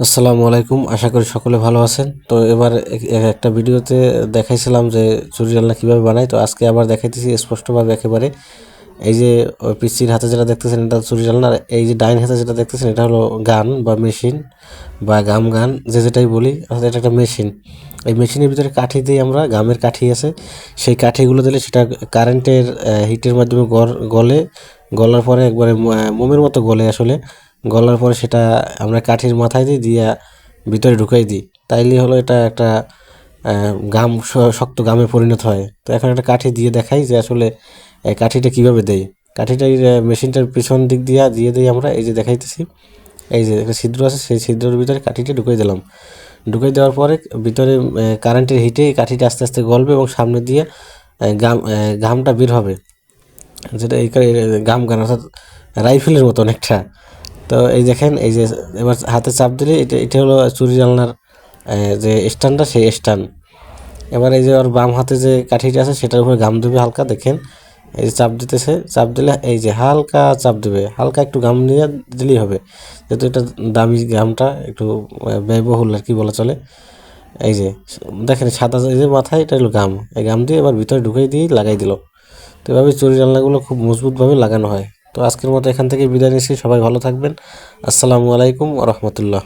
আসসালামু আলাইকুম। আশা করি সকলে ভালো আছেন। তো এবার এক- এক- একটা ভিডিওতে দেখাইছিলাম যে চুরি জানলা কীভাবে বানাই। তো আজকে আবার দেখাইতেছি স্পষ্টভাবে একেবারে। এই যে পিসির হাতে যেটা দেখতেছেন, এটা চুরি আর এই যে ডাইন হাতে যেটা দেখতেছেন, এটা হলো গান বা মেশিন বা গাম গান, যে যেটাই বলি, অর্থাৎ এটা একটা মেশিন। এই মেশিনের ভিতরে কাঠি দিয়ে আমরা গামের কাঠি আছে। সেই কাঠিগুলো দিলে সেটা কারেন্টের হিটের মাধ্যমে গর- গলে। গলার পরে একবারে মোমের মতো গলে আসলে। গলার পরে সেটা আমরা কাঠির মাথায় দিই, দিয়া ভিতরে ঢুকাই দিই। তাইলে হলো এটা একটা গাম শক্ত গামে পরিণত হয়। তো এখন একটা কাঠি দিয়ে দেখাই যে আসলে কাঠিটা কীভাবে দেয় কাঠিটা মেশিনটার পিছন দিক দিয়ে দিয়ে দিই আমরা, এই যে দেখাইতেছি। এই যে একটা ছিদ্র আছে, সেই ছিদ্রের ভিতরে কাঠিটা ঢুকিয়ে দিলাম। ঢুকিয়ে দেওয়ার পরে ভিতরে কারেন্টের হিটে কাঠিটা আস্তে আস্তে গলবে এবং সামনে দিয়ে গাম ঘামটা বের হবে। যেটা এই গাম গান, অর্থাৎ রাইফেলের মতো অনেকটা তো এই দেখেন, এই যে এবার হাতে চাপ দিলে এটা এটা হলো চুরি জানলার যে স্ট্যান্ডটা সেই স্ট্যান্ড। এবার এই যে ওর বাম হাতে যে কাঠিটা আছে, সেটার উপরে গাম দেবে হালকা, দেখেন। এই যে চাপ দিতেছে, চাপ দিলে এই যে হালকা চাপ দেবে। হালকা একটু গাম নিয়ে দিলেই হবে। যেহেতু এটা দামি গামটা, একটু ব্যয়বহুল আর কি বলা চলে। এই যে, দেখেন, সাদা এই যে মাথায়, এটা হলো গাম। এই গাম দিয়ে এবার ভিতরে ঢুকিয়ে দিয়ে লাগাই দিল। তো এভাবে চুরি জানলাগুলো খুব মজবুতভাবে লাগানো হয়। তো আজকের মতো এখান থেকে বিদায় নিচ্ছি। সবাই ভালো থাকবেন। আসসালামু আলাইকুম রহমতুল্লাহ।